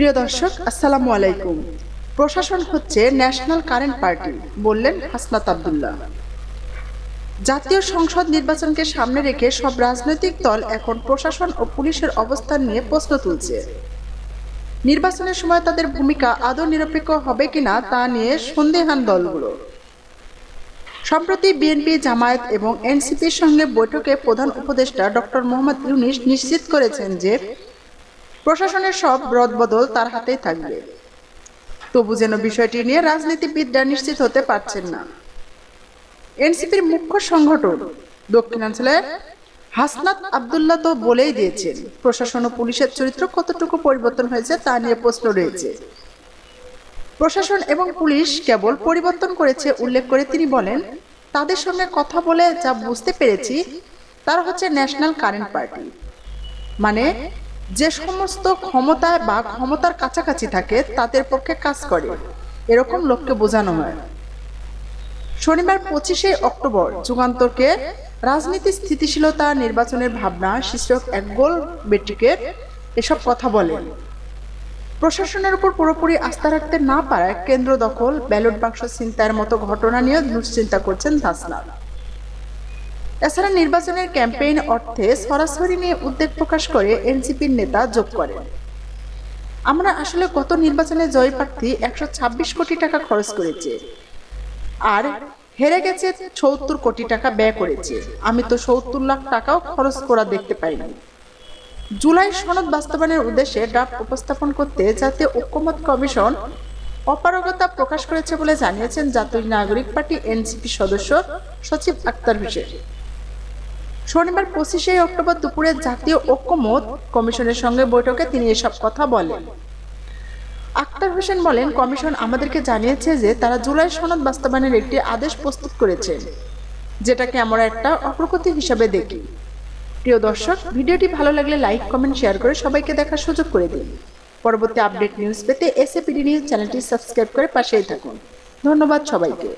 প্রিয় দর্শক, আসসালামু আলাইকুম। প্রশাসন হচ্ছে ন্যাশনাল কারেন্ট পার্টি, বললেন হাসনাত আবদুল্লাহ। জাতীয় সংসদ নির্বাচনকে সামনে রেখে সব রাজনৈতিক দল এখন প্রশাসন ও পুলিশের অবস্থান নিয়ে প্রশ্ন তুলছে। নির্বাচনের সময় তাদের ভূমিকা আদৌ নিরপেক্ষ হবে কিনা তা নিয়ে সন্দেহান দলগুলো। সম্প্রতি বিএনপি, জামায়াত এবং এনসিপির সঙ্গে বৈঠকে প্রধান উপদেষ্টা ডক্টর মোহাম্মদ ইউনিস নিশ্চিত করেছেন যে প্রশাসনের সব রদবদল তার হাতেই থাকবে। তবু যেন বিষয়টি নিয়ে রাজনীতিবিদরা নিশ্চিত হতে পারছেন না। এনসিপির মুখ্য সংগঠন দক্ষিণাঞ্চলে হাসনাত আবদুল্লাহ তো বলেই দিয়েছেন, প্রশাসন ও পুলিশের চরিত্র কতটুকু পরিবর্তন হয়েছে তা নিয়ে প্রশ্ন রয়েছে। প্রশাসন এবং পুলিশ কেবল পরিবর্তন করেছে উল্লেখ করে তিনি বলেন, তাদের সঙ্গে কথা বলে যা বুঝতে পেরেছি, তারা হচ্ছে ন্যাশনাল কারেন্ট পার্টি। মানে যে সমস্ত ক্ষমতায় বা ক্ষমতার কাছাকাছি থাকে, তাদের পক্ষে কাজ করে। এরকম লোককে বোঝানো হয়। শনিবার পঁচিশে অক্টোবর যুগান্তরকে রাজনীতি স্থিতিশীলতা নির্বাচনের ভাবনা শীর্ষক এক গোল বেটিকে এসব কথা বলেন প্রশাসনের উপর পুরোপুরি আস্থা রাখতে না পারায় কেন্দ্র দখল, ব্যালট বাক্স ছিনতাইয়ের মতো ঘটনা নিয়ে দুশ্চিন্তা করছেন হাসনাত এছাড়া নির্বাচনের ক্যাম্পেইন অর্থে সরাসরি নিয়ে উদ্বেগ প্রকাশ করে এনসিপির নেতা যোগ করেন। আমরা আসলে গত নির্বাচনে জয় প্রার্থী একশো ছাব্বিশ কোটি টাকা খরচ করেছে। আর হেরে গেছে সত্তর কোটি টাকা ব্যয় করেছে। আমি তো সত্তর লাখ টাকাও খরচ করা দেখতে পাইনি। জুলাই সনদ বাস্তবায়নের উদ্দেশ্যে ড্রাফট উপস্থাপন করতে জাতীয় ঐক্যমত কমিশন অপারগতা প্রকাশ করেছে বলে জানিয়েছেন জাতীয় নাগরিক পার্টি এনসিপি সদস্য সচিব আক্তার হোসেন। শনিবার পঁচিশে অক্টোবর দুপুরে জাতীয় ঐক্যমত কমিশনের সঙ্গে বৈঠকে তিনি এসব কথা বলেন। আক্তার হোসেন বলেন, কমিশন আমাদেরকে জানিয়েছে যে তারা জুলাই সনদ বাস্তবায়নের একটি আদেশ প্রস্তুত করেছে যেটাকে আমরা একটা অগ্রগতি হিসাবে দেখি। প্রিয় দর্শক, ভিডিওটি ভালো লাগলে লাইক, কমেন্ট, শেয়ার করে সবাইকে দেখার সুযোগ করে দিন। পরবর্তী আপডেট নিউজ পেতে এসএপিডি নিউজ চ্যানেলটি সাবস্ক্রাইব করে পাশেই থাকুন। ধন্যবাদ সবাইকে।